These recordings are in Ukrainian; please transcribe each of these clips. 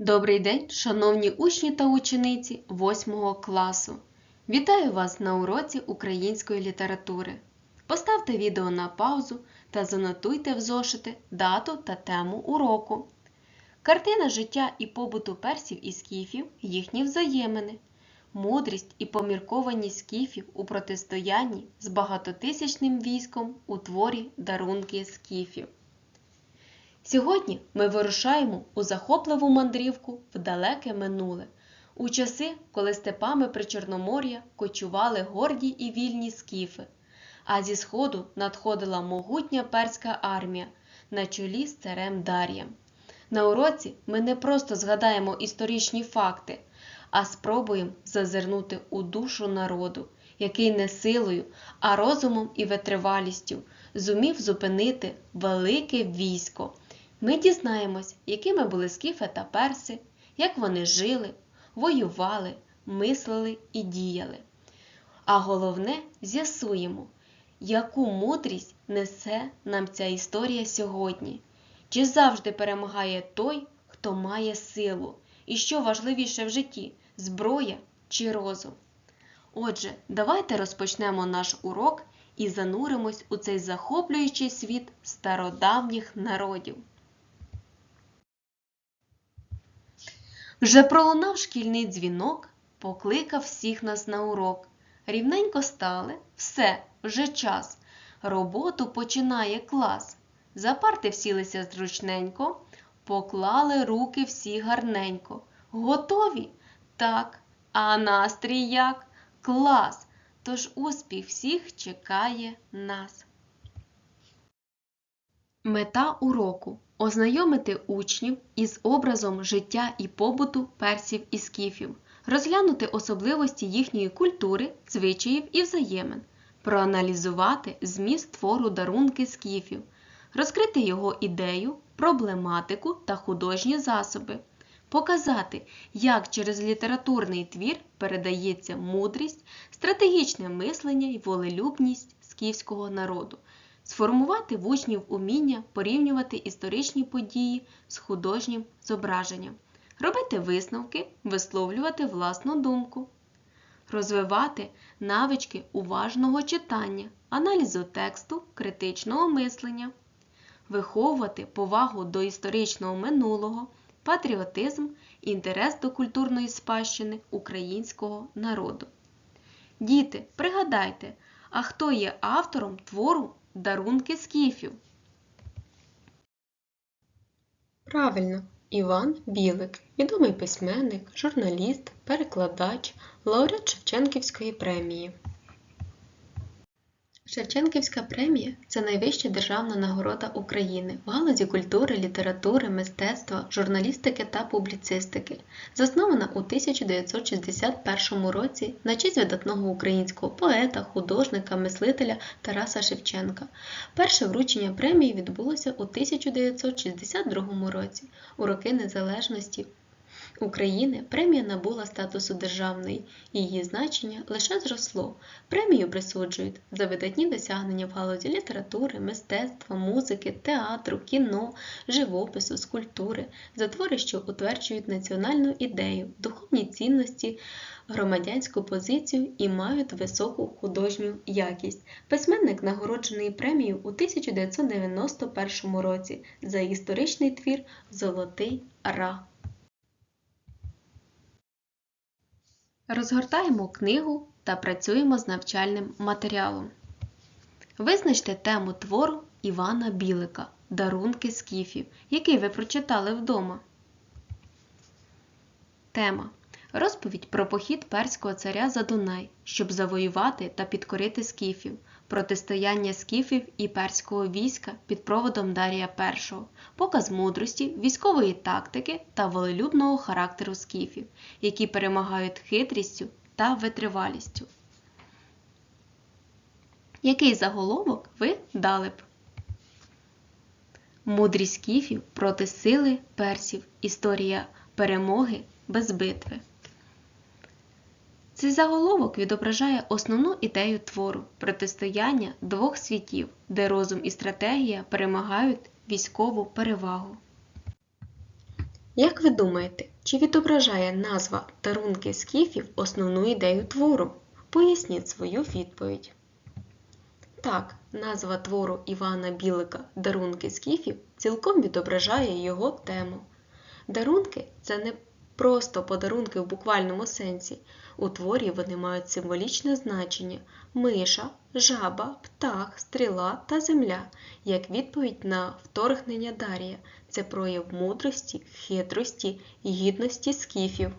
Добрий день, шановні учні та учениці 8 класу. Вітаю вас на уроці української літератури. Поставте відео на паузу та занотуйте в зошити дату та тему уроку. Картина життя і побуту персів і скіфів, їхні взаємини, мудрість і поміркованість скіфів у протистоянні з багатотисячним військом у творі Дарунки скіфів. Сьогодні ми вирушаємо у захопливу мандрівку в далеке минуле, у часи, коли степами Причорномор'я кочували горді і вільні скіфи, а зі сходу надходила могутня перська армія на чолі з царем Дар'єм. На уроці ми не просто згадаємо історичні факти, а спробуємо зазирнути у душу народу, який не силою, а розумом і витривалістю зумів зупинити велике військо. Ми дізнаємось, якими були скіфи та перси, як вони жили, воювали, мислили і діяли. А головне, з'ясуємо, яку мудрість несе нам ця історія сьогодні. Чи завжди перемагає той, хто має силу, і що важливіше в житті зброя чи розум? Отже, давайте розпочнемо наш урок і зануримось у цей захоплюючий світ стародавніх народів. Вже пролунав шкільний дзвінок, покликав всіх нас на урок. Рівненько стали, все, вже час. Роботу починає клас. За парти всілися зручненько, поклали руки всі гарненько. Готові? Так. А настрій як? Клас! Тож успіх всіх чекає нас. Мета уроку ознайомити учнів із образом життя і побуту персів і скіфів, розглянути особливості їхньої культури, звичаїв і взаємин, проаналізувати зміст твору дарунки скіфів, розкрити його ідею, проблематику та художні засоби, показати, як через літературний твір передається мудрість, стратегічне мислення і волелюбність скіфського народу сформувати в учнів уміння порівнювати історичні події з художнім зображенням, робити висновки, висловлювати власну думку, розвивати навички уважного читання, аналізу тексту, критичного мислення, виховувати повагу до історичного минулого, патріотизм, інтерес до культурної спадщини українського народу. Діти, пригадайте, а хто є автором твору Дарунки скіфів. Правильно, Іван Білик, відомий письменник, журналіст, перекладач, лауреат Шевченківської премії. Шевченківська премія це найвища державна нагорода України в галузі культури, літератури, мистецтва, журналістики та публіцистики, заснована у 1961 році на честь видатного українського поета, художника, мислителя Тараса Шевченка. Перше вручення премії відбулося у 1962 році, у роки незалежності. України премія набула статусу державної, її значення лише зросло. Премію присуджують за видатні досягнення в галузі літератури, мистецтва, музики, театру, кіно, живопису, скульптури, за твори, що утверджують національну ідею, духовні цінності, громадянську позицію і мають високу художню якість. Письменник нагороджений премією у 1991 році за історичний твір Золотий Ра. Розгортаємо книгу та працюємо з навчальним матеріалом. Визначте тему твору Івана Білика Дарунки скіфів, який ви прочитали вдома. Тема. Розповідь про похід перського царя за Дунай, щоб завоювати та підкорити скіфів, протистояння скіфів і перського війська під проводом Дарія І, показ мудрості, військової тактики та волелюбного характеру скіфів, які перемагають хитрістю та витривалістю. Який заголовок ви дали б? Мудрість скіфів проти сили персів. Історія перемоги без битви. Цей заголовок відображає основну ідею твору протистояння двох світів, де розум і стратегія перемагають військову перевагу. Як ви думаєте, чи відображає назва Дарунки скіфів основну ідею твору? Поясніть свою відповідь. Так, назва твору Івана Білика Дарунки скіфів цілком відображає його тему. Дарунки це не просто подарунки в буквальному сенсі. У творі вони мають символічне значення миша, жаба, птах, стріла та земля, як відповідь на вторгнення Дарія. Це прояв мудрості, хитрості і гідності скіфів.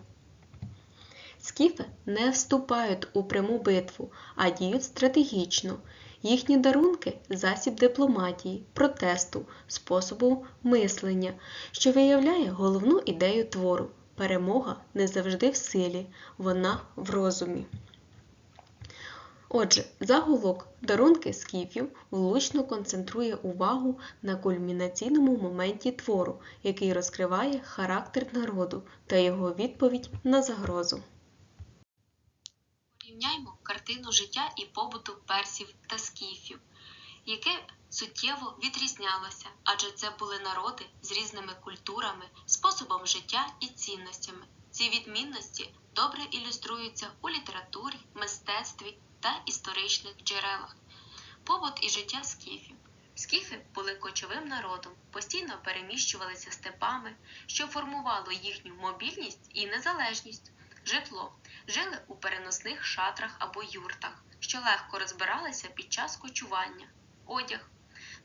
Скіфи не вступають у пряму битву, а діють стратегічно. Їхні дарунки засіб дипломатії, протесту, способу мислення, що виявляє головну ідею твору. Перемога не завжди в силі, вона в розумі. Отже, заголовок дарунки скіфів влучно концентрує увагу на кульмінаційному моменті твору, який розкриває характер народу та його відповідь на загрозу. Порівняймо картину життя і побуту персів та скіфів, яке суттєво відрізнялося, адже це були народи з різними культурами, способом життя і цінностями. Ці відмінності добре ілюструються у літературі, мистецтві та історичних джерелах. Побут і життя скіфів. Скіфи були кочовим народом, постійно переміщувалися степами, що формувало їхню мобільність і незалежність. Житло жили у переносних шатрах або юртах, що легко розбиралися під час кочування. Одяг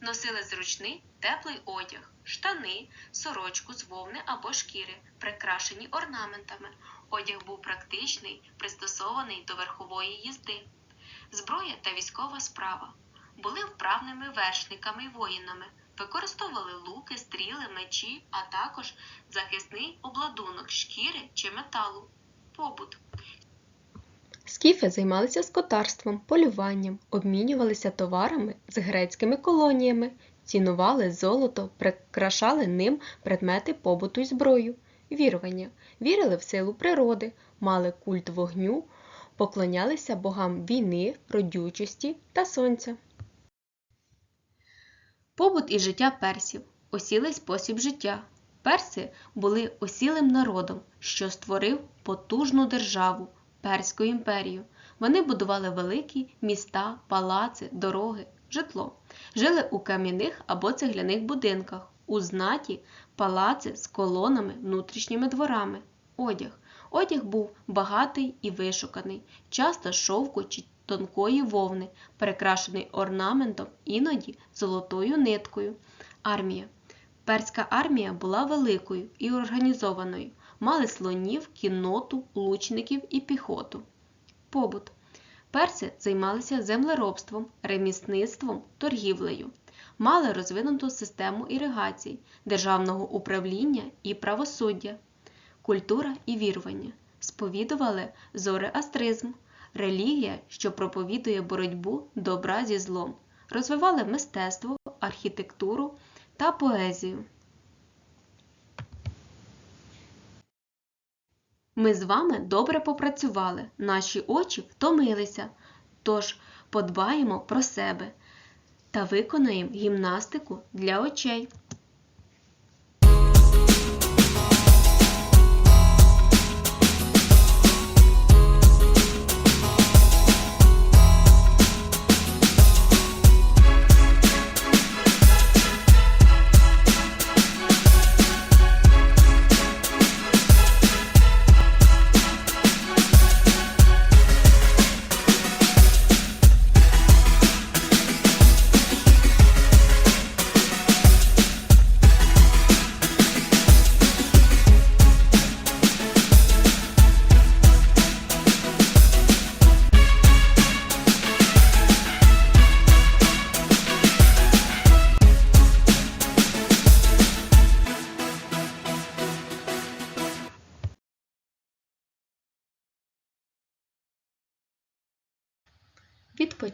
носили зручний теплий одяг, штани, сорочку з вовни або шкіри, прикрашені орнаментами. Одяг був практичний, пристосований до верхової їзди. Зброя та військова справа були вправними вершниками й воїнами, використовували луки, стріли, мечі, а також захисний обладунок шкіри чи металу. Побут Скіфи займалися скотарством, полюванням, обмінювалися товарами з грецькими колоніями, цінували золото, прикрашали ним предмети побуту й зброю, вірування, вірили в силу природи, мали культ вогню, поклонялися богам війни, родючості та сонця. Побут і життя персів осілий спосіб життя. Перси були осілим народом, що створив потужну державу Перську імперію. Вони будували великі міста, палаци, дороги, житло. Жили у кам'яних або цегляних будинках, у знаті, палаци з колонами, внутрішніми дворами. Одяг. Одяг був багатий і вишуканий, часто шовку чи тонкої вовни, перекрашений орнаментом, іноді золотою ниткою. Армія. Перська армія була великою і організованою. Мали слонів, кінноту, лучників і піхоту. Побут. Перси займалися землеробством, ремісництвом, торгівлею. Мали розвинуту систему іригацій, державного управління і правосуддя, культура і вірування. Сповідували зореастризм, релігія, що проповідує боротьбу добра зі злом. Розвивали мистецтво, архітектуру та поезію. Ми з вами добре попрацювали, наші очі втомилися, тож подбаємо про себе та виконаємо гімнастику для очей.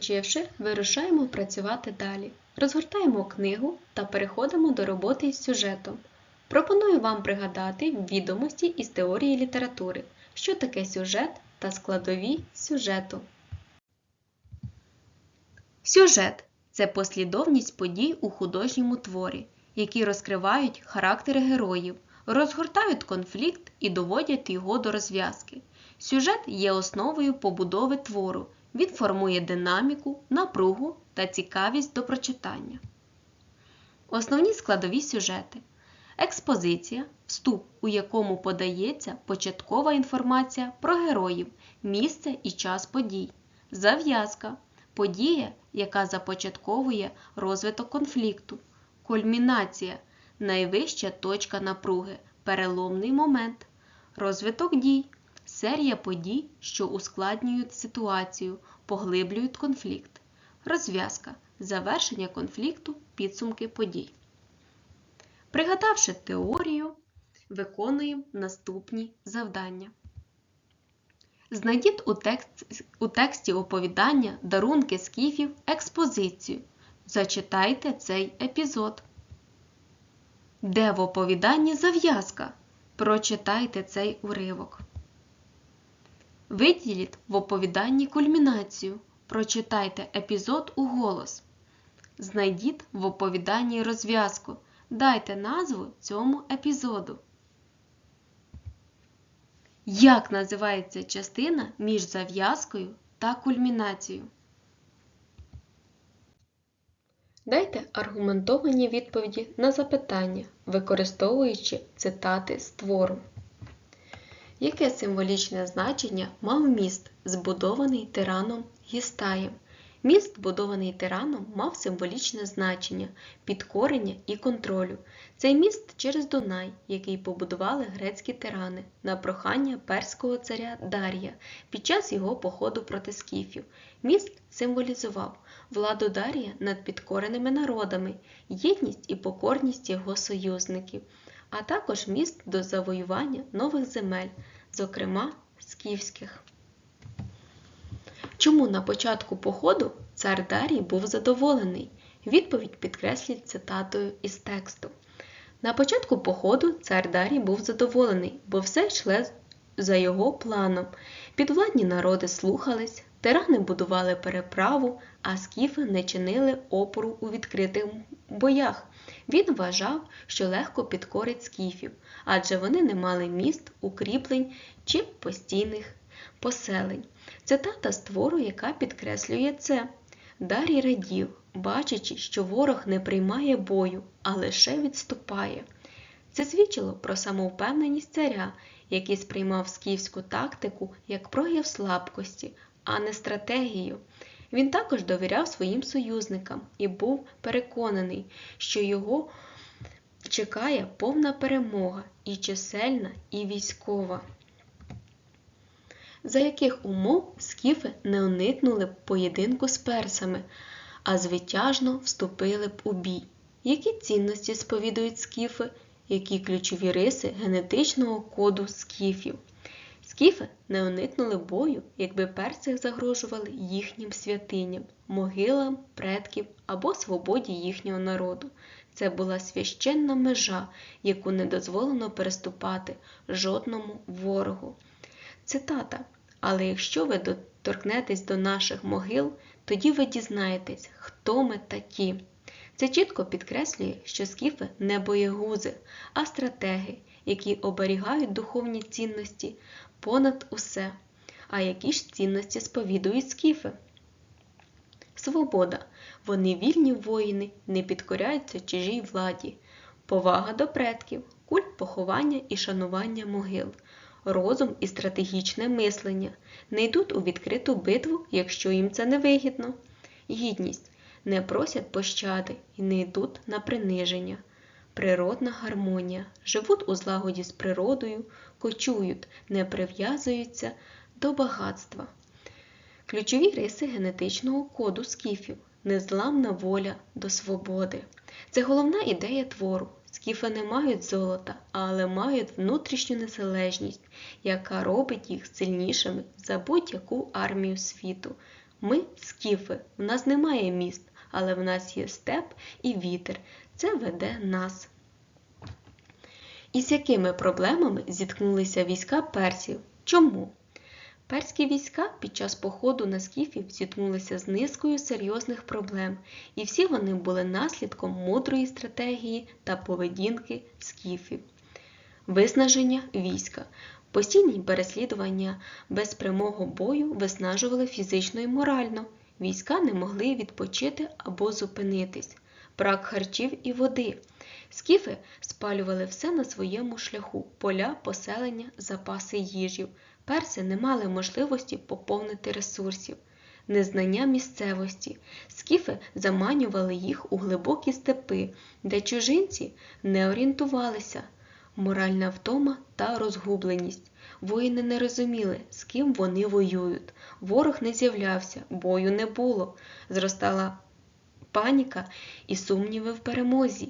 Відпочивши, вирушаємо працювати далі. Розгортаємо книгу та переходимо до роботи із сюжетом. Пропоную вам пригадати відомості із теорії літератури, що таке сюжет та складові сюжету. Сюжет це послідовність подій у художньому творі, які розкривають характери героїв, розгортають конфлікт і доводять його до розв'язки. Сюжет є основою побудови твору. Він формує динаміку, напругу та цікавість до прочитання. Основні складові сюжети. Експозиція вступ, у якому подається початкова інформація про героїв, місце і час подій. Зав'язка подія, яка започатковує розвиток конфлікту. Кульмінація найвища точка напруги, переломний момент. Розвиток дій серія подій, що ускладнюють ситуацію, поглиблюють конфлікт. Розв'язка завершення конфлікту, підсумки подій. Пригадавши теорію, виконуємо наступні завдання. Знайдіть у, текст, у тексті оповідання дарунки скіфів експозицію. Зачитайте цей епізод. Де в оповіданні зав'язка? Прочитайте цей уривок. Виділіть в оповіданні кульмінацію. Прочитайте епізод у голос. Знайдіть в оповіданні розв'язку. Дайте назву цьому епізоду. Як називається частина між зав'язкою та кульмінацією? Дайте аргументовані відповіді на запитання, використовуючи цитати з твору. Яке символічне значення мав міст, збудований тираном Гістаєм? Міст, будований тираном, мав символічне значення підкорення і контролю. Цей міст через Дунай, який побудували грецькі тирани на прохання перського царя Дарія під час його походу проти скіфів. Міст символізував владу Дарія над підкореними народами, єдність і покорність його союзників, а також міст до завоювання нових земель, зокрема скіфських. Чому на початку походу цар Дарій був задоволений? Відповідь підкреслюють цитатою із тексту. На початку походу цар Дарій був задоволений, бо все йшло за його планом. Підвладні народи слухались, тирани будували переправу, а скіфи не чинили опору у відкритих боях. Він вважав, що легко підкорить скіфів, адже вони не мали міст, укріплень чи постійних поселень. Цитата з твору, яка підкреслює це. Дарій радів, бачачи, що ворог не приймає бою, а лише відступає. Це свідчило про самовпевненість царя, який сприймав скіфську тактику як прояв слабкості, а не стратегію. Він також довіряв своїм союзникам і був переконаний, що його чекає повна перемога і чисельна, і військова за яких умов скіфи не уникнули б поєдинку з персами, а звитяжно вступили б у бій. Які цінності сповідують скіфи, які ключові риси генетичного коду скіфів? Скіфи не уникнули бою, якби перси загрожували їхнім святиням, могилам, предків або свободі їхнього народу. Це була священна межа, яку не дозволено переступати жодному ворогу. Цитата. Але якщо ви доторкнетесь до наших могил, тоді ви дізнаєтесь, хто ми такі. Це чітко підкреслює, що скіфи не боєгузи, а стратеги, які оберігають духовні цінності понад усе. А які ж цінності сповідують скіфи? Свобода. Вони вільні воїни, не підкоряються чужій владі, повага до предків, культ поховання і шанування могил розум і стратегічне мислення, не йдуть у відкриту битву, якщо їм це не вигідно. Гідність не просять пощади і не йдуть на приниження. Природна гармонія, живуть у злагоді з природою, кочують, не прив'язуються до багатства. Ключові риси генетичного коду скіфів незламна воля до свободи. Це головна ідея твору. Скіфи не мають золота, але мають внутрішню незалежність, яка робить їх сильнішими за будь-яку армію світу. Ми скіфи, в нас немає міст, але в нас є степ і вітер. Це веде нас. І з якими проблемами зіткнулися війська персів? Чому? Перські війська під час походу на скіфів зіткнулися з низкою серйозних проблем, і всі вони були наслідком мудрої стратегії та поведінки скіфів. Виснаження війська. Постійні переслідування без прямого бою виснажували фізично і морально. Війська не могли відпочити або зупинитись. Брак харчів і води. Скіфи спалювали все на своєму шляху поля, поселення, запаси їжів. Перси не мали можливості поповнити ресурсів. Незнання місцевості. Скіфи заманювали їх у глибокі степи, де чужинці не орієнтувалися. Моральна втома та розгубленість. Воїни не розуміли, з ким вони воюють. Ворог не з'являвся, бою не було. Зростала паніка і сумніви в перемозі.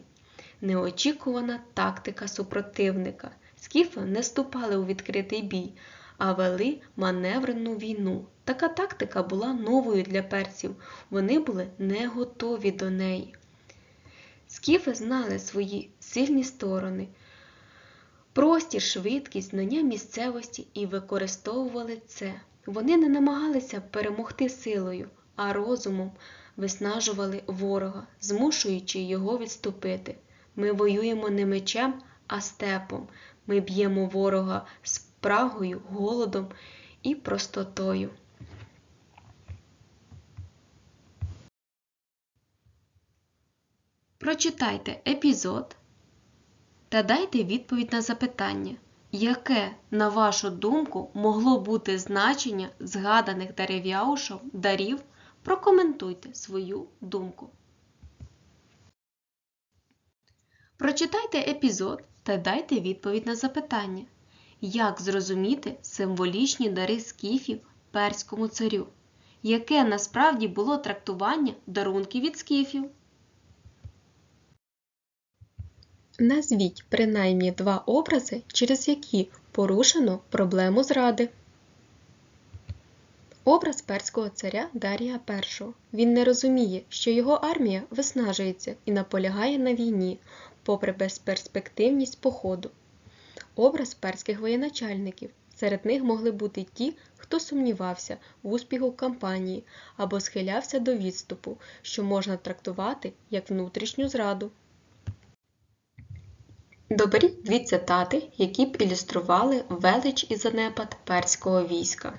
Неочікувана тактика супротивника. Скіфи не вступали у відкритий бій, а вели маневрену війну. Така тактика була новою для персів. Вони були не готові до неї. Скіфи знали свої сильні сторони, простір, швидкість, знання місцевості і використовували це. Вони не намагалися перемогти силою, а розумом виснажували ворога, змушуючи його відступити. Ми воюємо не мечем, а степом. Ми б'ємо ворога з прагою, голодом і простотою. Прочитайте епізод та дайте відповідь на запитання, яке, на вашу думку, могло бути значення згаданих дерев'яушов дарів. Прокоментуйте свою думку. Прочитайте епізод та дайте відповідь на запитання, як зрозуміти символічні дари скіфів перському царю, яке насправді було трактування дарунків від скіфів. Назвіть принаймні два образи, через які порушено проблему зради. Образ перського царя Дарія І. Він не розуміє, що його армія виснажується і наполягає на війні, попри безперспективність походу. Образ перських воєначальників. Серед них могли бути ті, хто сумнівався в успіху кампанії або схилявся до відступу, що можна трактувати як внутрішню зраду. Доберіть дві цитати, які б ілюстрували велич і занепад перського війська.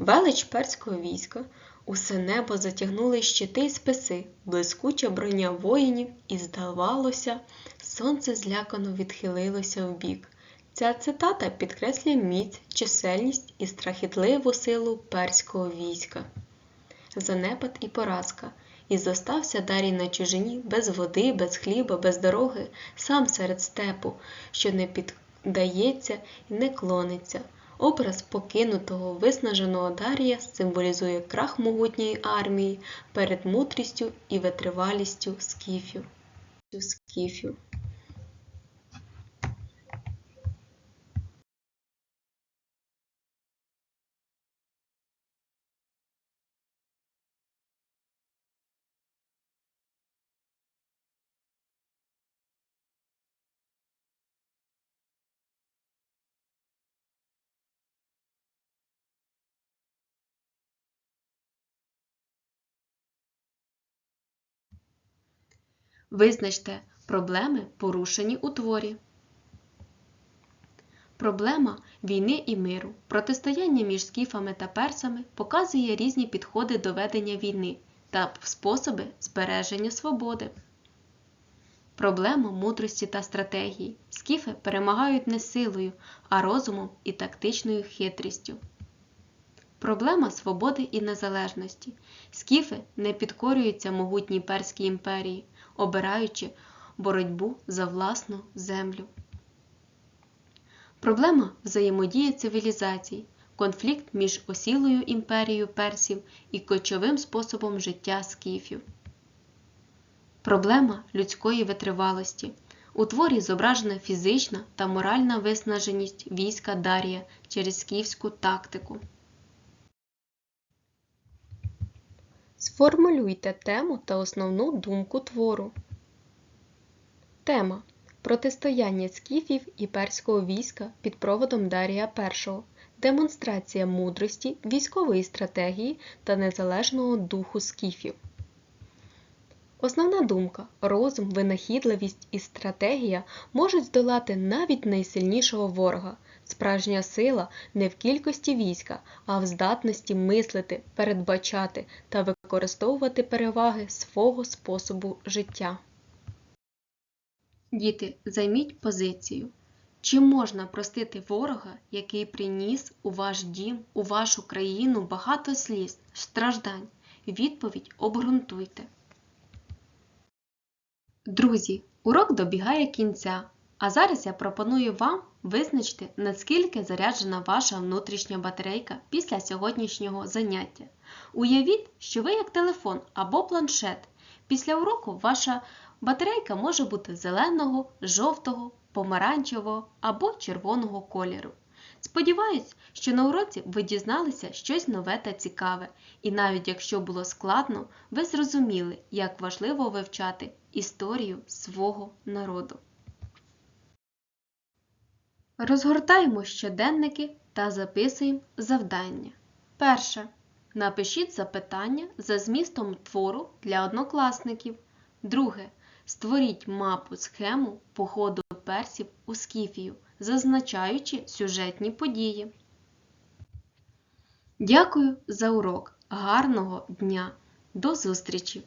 Велич перського війська усе небо затягнули щити й списи, блискуча броня воїнів, і, здавалося, сонце злякано відхилилося вбік. Ця цитата підкреслює міць, чисельність і страхітливу силу перського війська. Занепад і поразка. І зостався Дарій на чужині без води, без хліба, без дороги, сам серед степу, що не піддається і не клониться. Образ покинутого, виснаженого Дар'я символізує крах могутньої армії перед мудрістю і витривалістю скіфів. скіфів. Визначте проблеми, порушені у творі. Проблема війни і миру, протистояння між скіфами та персами показує різні підходи до ведення війни та способи збереження свободи. Проблема мудрості та стратегії. Скіфи перемагають не силою, а розумом і тактичною хитрістю. Проблема свободи і незалежності. Скіфи не підкорюються могутній перській імперії, обираючи боротьбу за власну землю. Проблема взаємодії цивілізацій, конфлікт між осілою імперією персів і кочовим способом життя скіфів. Проблема людської витривалості. У творі зображена фізична та моральна виснаженість війська Дарія через скіфську тактику. Сформулюйте тему та основну думку твору. Тема Протистояння скіфів і перського війська під проводом Дарія І. Демонстрація мудрості, військової стратегії та незалежного духу скіфів. Основна думка розум, винахідливість і стратегія можуть здолати навіть найсильнішого ворога. Справжня сила не в кількості війська, а в здатності мислити, передбачати та використовувати переваги свого способу життя. Діти, займіть позицію. Чи можна простити ворога, який приніс у ваш дім, у вашу країну багато сліз, страждань? Відповідь обґрунтуйте. Друзі, урок добігає кінця, а зараз я пропоную вам визначити, наскільки заряджена ваша внутрішня батарейка після сьогоднішнього заняття. Уявіть, що ви як телефон або планшет. Після уроку ваша батарейка може бути зеленого, жовтого, помаранчевого або червоного кольору. Сподіваюсь, що на уроці ви дізналися щось нове та цікаве, і навіть якщо було складно, ви зрозуміли, як важливо вивчати історію свого народу. Розгортаємо щоденники та записуємо завдання. Перше. Напишіть запитання за змістом твору для однокласників. Друге. Створіть мапу схему походу персів у Скіфію, зазначаючи сюжетні події. Дякую за урок. Гарного дня! До зустрічі!